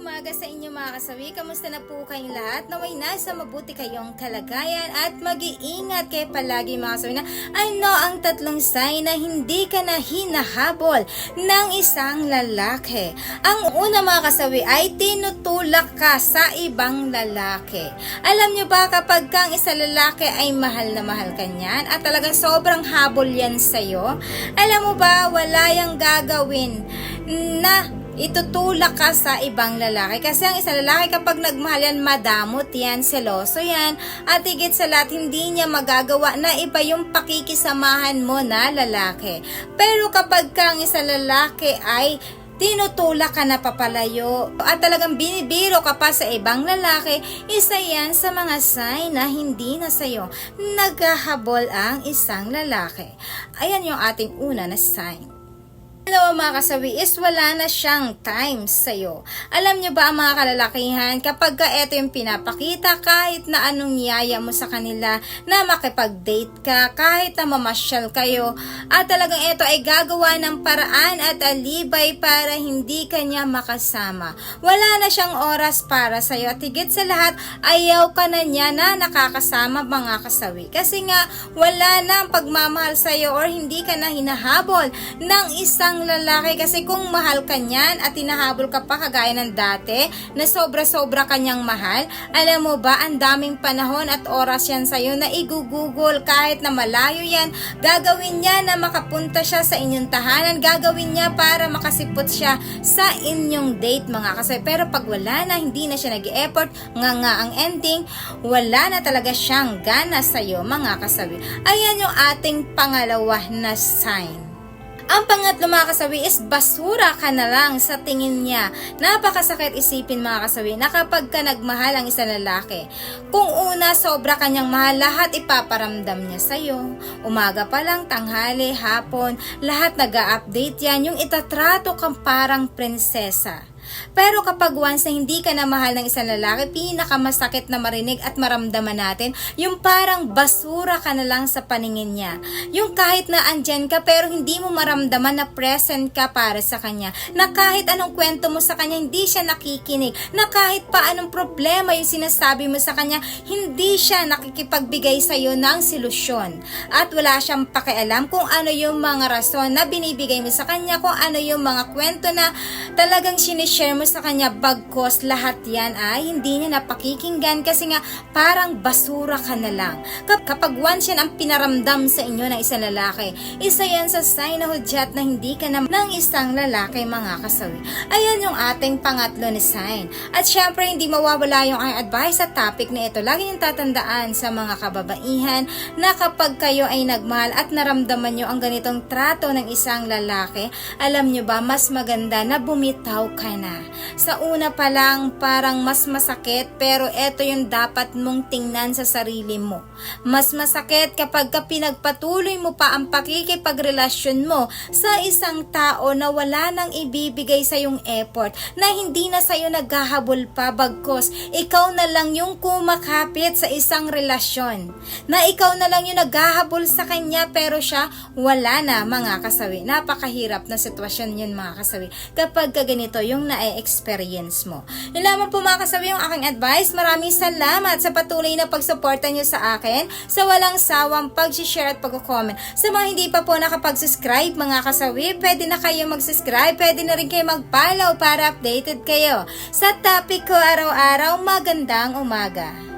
umaga sa inyo mga kasawi. Kamusta na po kayong lahat? Naway nasa mabuti kayong kalagayan at mag-iingat kayo palagi mga kasawi na ano ang tatlong sign na hindi ka na hinahabol ng isang lalaki. Ang una mga kasawi ay tinutulak ka sa ibang lalaki. Alam nyo ba kapag kang isa lalaki ay mahal na mahal ka niyan at talagang sobrang habol yan sa'yo? Alam mo ba wala yung gagawin na itutulak ka sa ibang lalaki. Kasi ang isang lalaki kapag nagmahal yan, madamot yan, seloso yan, at higit sa lahat, hindi niya magagawa na iba yung pakikisamahan mo na lalaki. Pero kapag kang isang lalaki ay tinutulak ka na papalayo at talagang binibiro ka pa sa ibang lalaki, isa yan sa mga sign na hindi na sa'yo naghahabol ang isang lalaki. Ayan yung ating una na sign. Hello mga kasawi, is wala na siyang time sa'yo. Alam nyo ba ang mga kalalakihan, kapag ka ito yung pinapakita, kahit na anong niyaya mo sa kanila, na makipag-date ka, kahit na mamasyal kayo, at talagang ito ay gagawa ng paraan at alibay para hindi kanya makasama. Wala na siyang oras para sa'yo, at higit sa lahat, ayaw ka na niya na nakakasama mga kasawi. Kasi nga, wala na ang pagmamahal sa'yo or hindi ka na hinahabol ng isang lalaki kasi kung mahal ka niyan at tinahabol ka pa kagaya ng dati na sobra-sobra kanyang mahal, alam mo ba ang daming panahon at oras yan sa'yo na igugugol kahit na malayo yan, gagawin niya na makapunta siya sa inyong tahanan, gagawin niya para makasipot siya sa inyong date mga kasi pero pag wala na, hindi na siya nag-effort, nga nga ang ending, wala na talaga siyang gana sa'yo mga kasabi. Ayan yung ating pangalawa na sign. Ang pangatlo mga kasawi is basura ka na lang sa tingin niya. Napakasakit isipin mga kasawi na kapag ka nagmahal ang isang lalaki. Kung una sobra kanyang mahal, lahat ipaparamdam niya sa'yo. Umaga pa lang, tanghali, hapon, lahat nag update yan. Yung itatrato kang parang prinsesa. Pero kapag once na hindi ka na mahal ng isang lalaki, pinakamasakit na marinig at maramdaman natin, yung parang basura ka na lang sa paningin niya. Yung kahit na andyan ka pero hindi mo maramdaman na present ka para sa kanya. Na kahit anong kwento mo sa kanya, hindi siya nakikinig. Na kahit pa anong problema yung sinasabi mo sa kanya, hindi siya nakikipagbigay sa iyo ng solusyon. At wala siyang pakialam kung ano yung mga rason na binibigay mo sa kanya, kung ano yung mga kwento na talagang sinishare mo sa kanya bagkos lahat yan ay hindi niya napakikinggan kasi nga parang basura ka na lang. Kap- Kapag once yan ang pinaramdam sa inyo ng isang lalaki, isa yan sa sign na hudyat na hindi ka na ng isang lalaki mga kasawi. Ayan yung ating pangatlo na sign. At syempre hindi mawawala yung ang advice sa topic na ito. Lagi niyong tatandaan sa mga kababaihan na kapag kayo ay nagmahal at naramdaman nyo ang ganitong trato ng isang lalaki, alam nyo ba mas maganda na bumitaw ka na. Sa una pa lang parang mas masakit pero ito yung dapat mong tingnan sa sarili mo. Mas masakit kapag ka pinagpatuloy mo pa ang pakikipagrelasyon mo sa isang tao na wala nang ibibigay sa yung effort, na hindi na sa'yo naghahabol pa bagkos ikaw na lang yung kumakapit sa isang relasyon. Na ikaw na lang yung naghahabol sa kanya pero siya wala na mga kasawi. Napakahirap na sitwasyon yun mga kasawi kapag ka ganito yung na-experience mo. Yun lamang po mga kasawi yung aking advice. Maraming salamat sa patuloy na pagsuporta nyo sa akin sa walang sawang pag-share at pag-comment. Sa mga hindi pa po nakapag-subscribe mga kasawi, pwede na kayo mag-subscribe, pwede na rin kayo mag-follow para updated kayo. Sa topic ko araw-araw, magandang umaga.